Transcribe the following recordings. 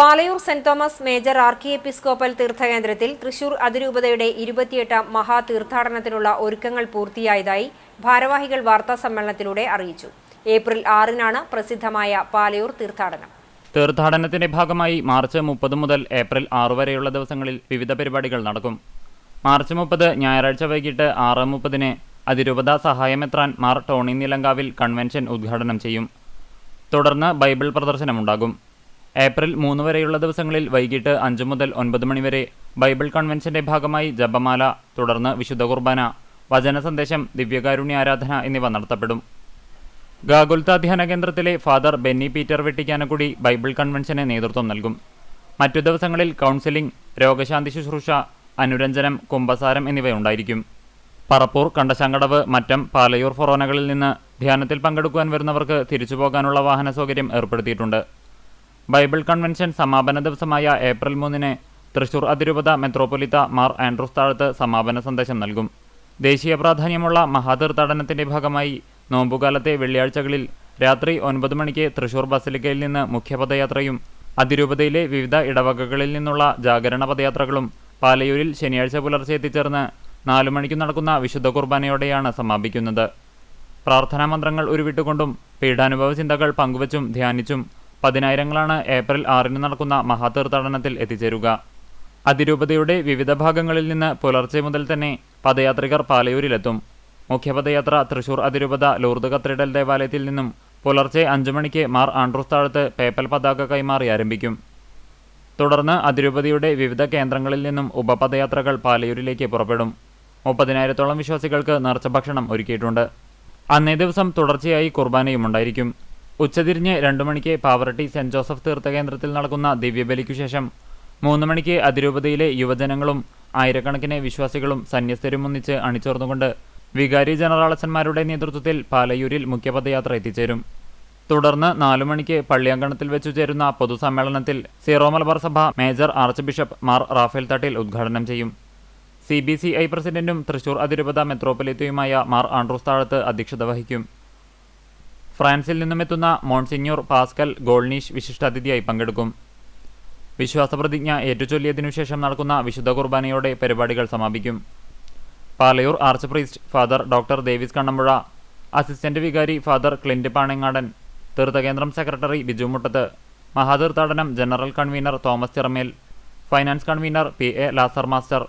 Palayur saint Thomas major archiepiscopal തീർത്ഥകേന്ദ്രത്തിൽ Thrissur അതിരൂപതയുടെ ഇരുപത്തിയെട്ടാം മഹാതീർത്ഥാടനത്തിനുള്ള ഒരുക്കങ്ങൾ പൂർത്തിയായതായി ഭാരവാഹികൾ വാർത്താ സമ്മേളനത്തിലൂടെ അറിയിച്ചു. ഏപ്രിൽ ആറിനാണ് പ്രസിദ്ധമായ പാലയൂർ തീർത്ഥാടനം. തീർത്ഥാടനത്തിന്റെ ഭാഗമായി മാർച്ച് മുപ്പത് മുതൽ ഏപ്രിൽ ആറ് വരെയുള്ള ദിവസങ്ങളിൽ വിവിധ പരിപാടികൾ നടക്കും. മാർച്ച് മുപ്പത് ഞായറാഴ്ച വൈകിട്ട് ആറ് മുപ്പതിന് അതിരൂപത സഹായമെത്രാൻ മാർ ടോണി നിലങ്കാവിൽ കൺവെൻഷൻ ഉദ്ഘാടനം ചെയ്യും. തുടർന്ന് ബൈബിൾ പ്രദർശനമുണ്ടാകും. ഏപ്രിൽ മൂന്ന് വരെയുള്ള ദിവസങ്ങളിൽ വൈകിട്ട് അഞ്ച് മുതൽ ഒൻപത് മണിവരെ ബൈബിൾ കൺവെൻഷന്റെ ഭാഗമായി ജപമാല തുടർന്ന് വിശുദ്ധ കുർബാന വചന സന്ദേശം ദിവ്യകാരുണ്യ ആരാധന എന്നിവ നടത്തപ്പെടും. ഗാഗുൽത്ത ധ്യാന കേന്ദ്രത്തിലെ father Benny Peter Vettikkanakkudi Bible കൺവെൻഷന് നേതൃത്വം നൽകും. മറ്റു ദിവസങ്ങളിൽ കൗൺസിലിംഗ് രോഗശാന്തി ശുശ്രൂഷ അനുരഞ്ജനം കുംഭസാരം എന്നിവയുണ്ടായിരിക്കും. പറപ്പൂർ കണ്ടശങ്കടവ് മറ്റം പാലയൂർ ഫൊറോനകളിൽ നിന്ന് ധ്യാനത്തിൽ പങ്കെടുക്കുവാൻ വരുന്നവർക്ക് തിരിച്ചു പോകാനുള്ള വാഹന സൗകര്യം ഏർപ്പെടുത്തിയിട്ടുണ്ട്. ബൈബിൾ കൺവെൻഷൻ സമാപന ദിവസമായ ഏപ്രിൽ മൂന്നിന് തൃശൂർ അതിരൂപത മെത്രോപൊലിത്ത മാർ ആൻഡ്രൂസ് താഴത്ത് സമാപന സന്ദേശം നൽകും. ദേശീയ പ്രാധാന്യമുള്ള മഹാതീർത്ഥാടനത്തിന്റെ ഭാഗമായി നോമ്പുകാലത്തെ വെള്ളിയാഴ്ചകളിൽ രാത്രി ഒൻപത് മണിക്ക് തൃശൂർ ബസിലിക്കയിൽ നിന്ന് മുഖ്യപദയാത്രയും അതിരൂപതയിലെ വിവിധ ഇടവകകളിൽ നിന്നുള്ള ജാഗരണ പദയാത്രകളും പാലയൂരിൽ ശനിയാഴ്ച പുലർച്ചെ എത്തിച്ചേർന്ന് നാലു മണിക്ക് നടക്കുന്ന വിശുദ്ധ കുർബാനയോടെയാണ് സമാപിക്കുന്നത്. പ്രാർത്ഥനാ മന്ത്രങ്ങൾ ഉരുവിട്ടുകൊണ്ടും പീഠാനുഭവ ചിന്തകൾ പങ്കുവച്ചും ധ്യാനിച്ചും പതിനായിരങ്ങളാണ് ഏപ്രിൽ ആറിന് നടക്കുന്ന മഹാതീർത്ഥാടനത്തിൽ എത്തിച്ചേരുക. അതിരൂപതയുടെ വിവിധ ഭാഗങ്ങളിൽ നിന്ന് പുലർച്ചെ മുതൽ തന്നെ പദയാത്രികർ പാലയൂരിലെത്തും. മുഖ്യപദയാത്ര തൃശൂർ അതിരൂപത ലൂർദ് കത്തീഡ്രൽ ദേവാലയത്തിൽ നിന്നും പുലർച്ചെ അഞ്ചു മണിക്ക് മാർ ആൻഡ്രൂസ് താഴത്ത് പേപ്പൽ പതാക കൈമാറി ആരംഭിക്കും. തുടർന്ന് അതിരൂപതയുടെ വിവിധ കേന്ദ്രങ്ങളിൽ നിന്നും ഉപപദയാത്രകൾ പാലയൂരിലേക്ക് പുറപ്പെടും. മുപ്പതിനായിരത്തോളം വിശ്വാസികൾക്ക് നിറച്ച ഭക്ഷണം ഒരുക്കിയിട്ടുണ്ട്. അന്നേ ദിവസം തുടർച്ചയായി കുർബാനയും ഉണ്ടായിരിക്കും. ഉച്ചതിരിഞ്ഞ് രണ്ടു മണിക്ക് പാവറട്ടി സെന്റ് ജോസഫ് തീർത്ഥകേന്ദ്രത്തിൽ നടക്കുന്ന ദിവ്യബലിക്കു ശേഷം മൂന്ന് മണിക്ക് അതിരൂപതയിലെ യുവജനങ്ങളും ആയിരക്കണക്കിന് വിശ്വാസികളും സന്യസ്തരും ഒന്നിച്ച് അണിചേർന്നുകൊണ്ട് വികാരി ജനറൽ അച്ഛന്മാരുടെ നേതൃത്വത്തിൽ പാലയൂരിൽ മുഖ്യപദയാത്ര എത്തിച്ചേരും. തുടർന്ന് നാലു മണിക്ക് പള്ളിയങ്കണത്തിൽ വെച്ചു ചേരുന്ന പൊതുസമ്മേളനത്തിൽ സീറോ മലബാർ സഭ major archbishop Mar Raphael Thattil ഉദ്ഘാടനം ചെയ്യും. സി ബി സി ഐ പ്രസിഡന്റും തൃശൂർ അതിരൂപത മെത്രോപൊലിത്തയുമായ മാർ ആൻഡ്രൂസ് താഴത്ത് അധ്യക്ഷത വഹിക്കും. ഫ്രാൻസിൽ നിന്നുമെത്തുന്ന മോൺസിഞ്ഞൂർ പാസ്കൽ ഗോൾനീഷ് വിശിഷ്ടാതിഥിയായി പങ്കെടുക്കും. വിശ്വാസപ്രതിജ്ഞ ഏറ്റുചൊല്ലിയതിനു ശേഷം നടക്കുന്ന വിശുദ്ധ കുർബാനയോടെ പരിപാടികൾ സമാപിക്കും. Palayur archpriest father doctor Davis Kannampuzha assistant വികാരി ഫാദർ ക്ലിന്റ് പാണങ്ങാടൻ തീർത്ഥകേന്ദ്രം secretary Biju Muttath മഹാതീർത്ഥാടനം general convener Thomas Chiramel finance convener P A Lazar master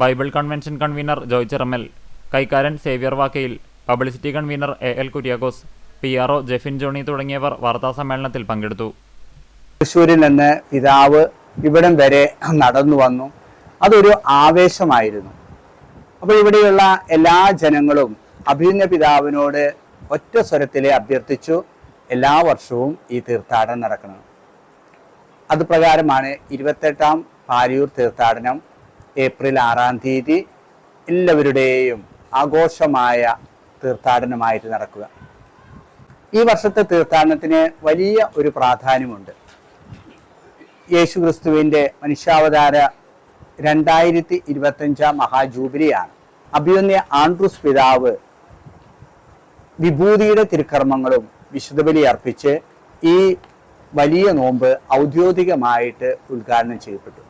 Bible convention convener Joy Chiramel കൈക്കാരൻ Xavier Vakkayil publicity convener A L Kuriakose P R O Jefin Johnny തുടങ്ങിയവർ വാർത്താസമ്മേളനത്തിൽ പങ്കെടുത്തു. തൃശ്ശൂരിൽ നിന്ന് പിതാവ് ഇവിടം വരെ നടന്നു വന്നു. അതൊരു ആവേശമായിരുന്നു. അപ്പോൾ ഇവിടെയുള്ള എല്ലാ ജനങ്ങളും അഭിനയ പിതാവിനോട് ഒറ്റ സ്വരത്തിലെ അഭ്യർത്ഥിച്ചു എല്ലാ വർഷവും ഈ തീർത്ഥാടനം നടക്കണം. അത് പ്രകാരമാണ് ഇരുപത്തെട്ടാം പാരിയൂർ തീർത്ഥാടനം ഏപ്രിൽ ആറാം തീയതി എല്ലാവരുടെയും ആഘോഷമായ തീർത്ഥാടനമായിട്ട് നടക്കുക. ഈ വർഷത്തെ തീർത്ഥാടനത്തിന് വലിയ ഒരു പ്രാധാന്യമുണ്ട്. യേശു ക്രിസ്തുവിന്റെ മനുഷ്യാവതാര രണ്ടായിരത്തി ഇരുപത്തഞ്ചാം മഹാജൂബിലിയാണ്. അഭിയന്യ ആൻഡ്രൂസ് പിതാവ് വിഭൂതിയുടെ തിരുക്കർമ്മങ്ങളും വിശുദ്ധ ബലി അർപ്പിച്ച് ഈ വലിയ നോമ്പ് ഔദ്യോഗികമായിട്ട് ഉദ്ഘാടനം ചെയ്യപ്പെട്ടു.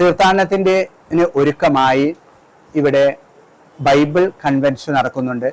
തീർത്ഥാടനത്തിന്റെ ഒരുക്കമായി ഇവിടെ ബൈബിൾ കൺവെൻഷൻ നടക്കുന്നുണ്ട്.